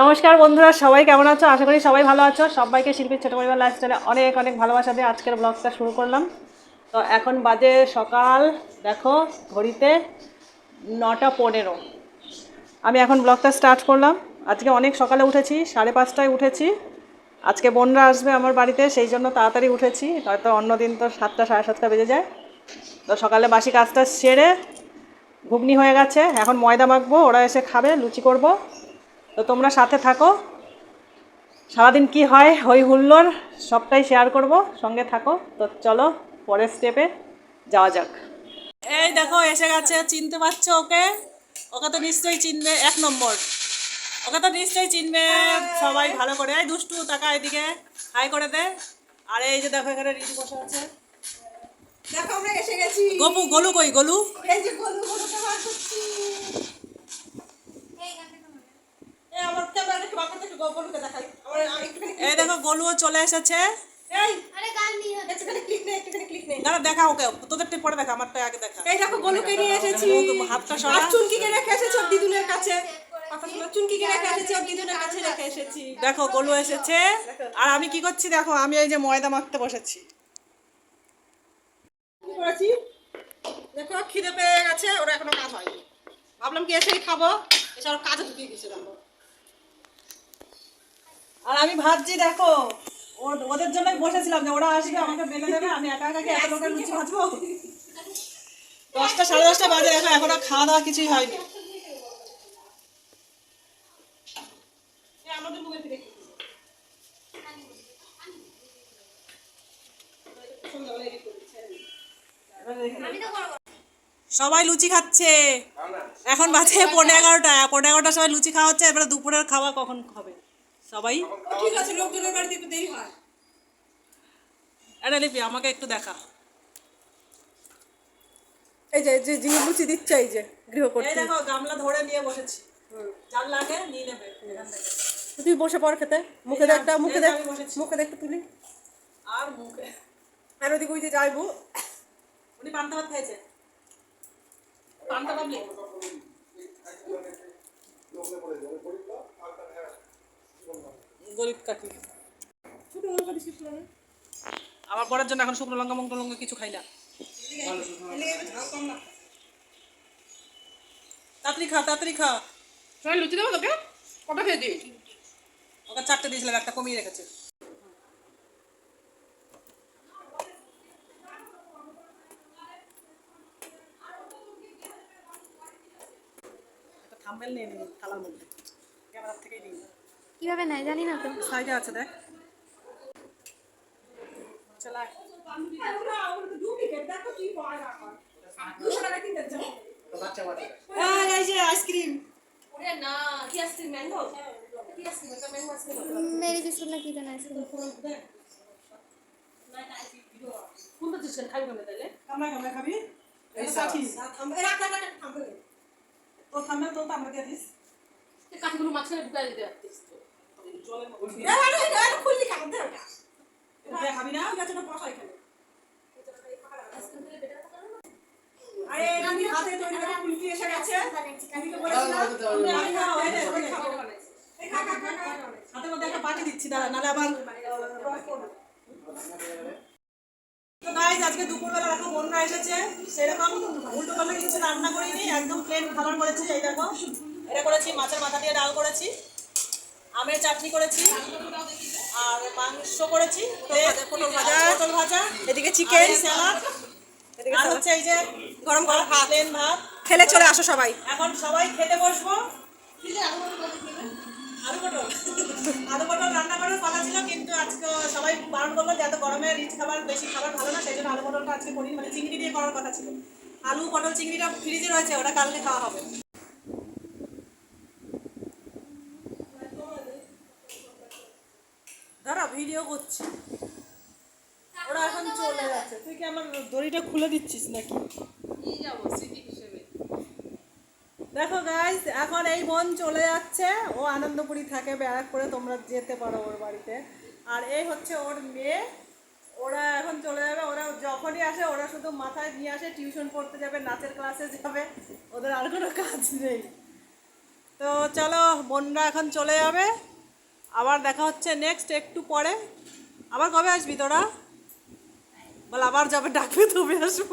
নমস্কার বন্ধুরা, সবাই কেমন আছো? আশা করি সবাই ভালো আছো। সবাইকে শিল্পীর ছোটো পরিবার লাইফস্টাইলে অনেক অনেক ভালোবাসা দিয়ে আজকের ব্লগটা শুরু করলাম। তো এখন বাজে সকাল, দেখো, ঘড়িতে নটা পনেরো। আমি এখন ব্লগটা স্টার্ট করলাম। আজকে অনেক সকালে উঠেছি, সাড়ে পাঁচটায় উঠেছি। আজকে বোনরা আসবে আমার বাড়িতে, সেই জন্য তাড়াতাড়ি উঠেছি। হয়তো অন্যদিন তো সাতটা, সাড়ে সাতটা বেজে যায়। তো সকালে বাসি কাজটা সেরে ঘুগনি হয়ে গেছে। এখন ময়দা মাখবো, ওরা এসে খাবে, লুচি করব। তো তোমরা সাথে থাকো। সারাদিন কি হয় হই হুল্লোড় সবটাই শেয়ার করব সঙ্গে থাকো। তো চলো পরের স্টেপে যাওয়া যাক। এই দেখো এসে গেছে চিনতে পারছ ওকে? ওকে তো নিশ্চয়ই চিনবে এক নম্বর। ওকে তো নিশ্চয়ই চিনবে সবাই ভালো করে। এই দুষ্টু টাকা এদিকে হাই করে দে। আর এই যে দেখো এখানে রিজু বসে আছে। দেখো আমরা এসে গেছি। গপু গলু কই? গলু? এই যে গলু গলুকে বার করছি এই আমার ক্যামেরা একটু বাঁকা থেকে গলুকে দেখাই আমরা একটুখানি এই দেখো গলুও চলে এসেছে। এই আরে গান দিয়ে একটুখানি ক্লিক নে একটুখানি ক্লিক নে। দাঁড়া দেখা ওকে তোদের পরে দেখা আমারটা আগে দেখা। এই দেখো গলুকে নিয়ে এসেছি। হাতটা সরা। আর চুনকিকে রেখে এসেছি ওর দিদুনের কাছে। কথা শোনো চুনকিকে রেখে এসেছি ওর দিদুনের কাছে রেখে এসেছি। দেখো গলু এসেছে। আর আমি কি করছি দেখো আমি এই যে ময়দা মাখতে বসেছি। দেখো খিদে পেয়ে গেছে ওরা এখনও কাজ হয়নি। ভাবলাম কি এসেই খাব। আর কাজে ঢুকিয়ে আর আমি ভাবছি, দেখো ওদের জন্যই বসেছিলাম যে ওরা আসবে, আমাকে বেলে দেবে, আমি একা একা এত লোকের লুচি ভাজবো। দশটা, সাড়ে দশটা বাজে, দেখো, এখনও খাওয়া দাওয়া কিছুই হয়নি। সবাই লুচি খাচ্ছে। এখন বাজে পনেরো এগারোটা, পনেরো এগারোটার সবাই লুচি খাওয়া হচ্ছে, এবারে দুপুরের খাওয়া কখন হবে? সবাই? ঠিক আছে লোকজনের বাড়িতে একটু দেরি হয়। এটা লিপি আমাকে একটু দেখা। এই যে যে যিনি লুচি দিচ্ছে এই যে এই দেখো গামলা ধরে নিয়ে বসেছি। নিয়ে নেবে এখান থেকে। তুই বসে পড় খেতে। মুখে দেখ একটা মুখে দেখ আমি বসেছি। মুখে দেখ তুলি। আর মুখে আর ওদিকে ওই যে যাইবো। উনি পান্তা ভাত খেয়েছে পান্তা পাবলি গরিব কাকি। ছোট মনে করিস কিছু না আমার পরের জন্য এখন শুকনো লঙ্কা মঙ্গল লঙ্কা কিছু খাই না। তাড়াতাড়ি খা তাড়াতাড়ি খা। সবাই লুচি দেবো তোকে? কটা খেয়ে দিই ওকে চারটে দিয়েছিলাম একটা কমিয়ে রেখেছে। থাম্বেল নিয়ে নিন থালার মধ্যে। ক্যামেরার থেকেই নিন কীভাবে নেয় জানি না তো। সাইডে আছে দেখ। যে আইসক্রিম। মেরি বিস্কুট না কি জানা আইসক্রিম। কামড়া কামড়া খাবি। এই সাথী। তো থাম্বেল তো আমরা দিয়ে দিস। কাঠগুলো মাঝখানে ঢুকাই দিতে পারতিস তো। পাটি দিচ্ছি দাঁড়া আজকে দুপুরবেলা দেখো বন্যা এসেছে, সেরকম উল্টো পাল্টা কিছু রান্না করিনি, একদম প্লেন খাবার করেছি, এই দেখো। এটা করেছি, মাছের মাথা দিয়ে ডাল করেছি। আমের চাটনি করেছি আর মাংস করেছি পটল ভাজা পটল ভাজা এদিকে চিকেন স্যালাড আর হচ্ছে এই যে গরম গরম ভাত প্লেন ভাত। খেলে চলে আসো সবাই। এখন সবাই খেতে বসবো। আলু পটল আলু পটল। রান্না করার কথা ছিল কিন্তু আজকে সবাই বারণ করল যে এত গরমে রিচ খাবার বেশি খাবার ভালো না সেই জন্য আলু পটলটা আজকে করি মানে চিংড়ি দিয়ে করার কথা ছিল। আলু পটল চিংড়িটা ফ্রিজে রয়েছে ওটা কালকে খাওয়া হবে দাঁড়া ভিডিও করছি। ওরা এখন চলে যাচ্ছে তুই কি আমার দড়িটা খুলে দিচ্ছিস নাকি? নিয়ে যাব স্মৃতি হিসেবে। দেখো গাইস এখন এই বোন চলে যাচ্ছে। ও আনন্দপুরি থাকে ব্যারাক করে তোমরা যেতে পারো ওর বাড়িতে। আর এই হচ্ছে ওর মেয়ে। ওরা এখন চলে যাবে। ওরা যখনই আসে ওরা শুধু মাথায় নিয়ে আসে টিউশন পড়তে যাবে নাচের ক্লাসে যাবে। ওদের আর কোনো কাজ নেই। তো চলো বোনরা এখন চলে যাবে। আবার দেখা হচ্ছে নেক্সট একটু পরে। আবার কবে আসবি তোরা? বল, আবার যাবে ডাকবে, তবে আসব।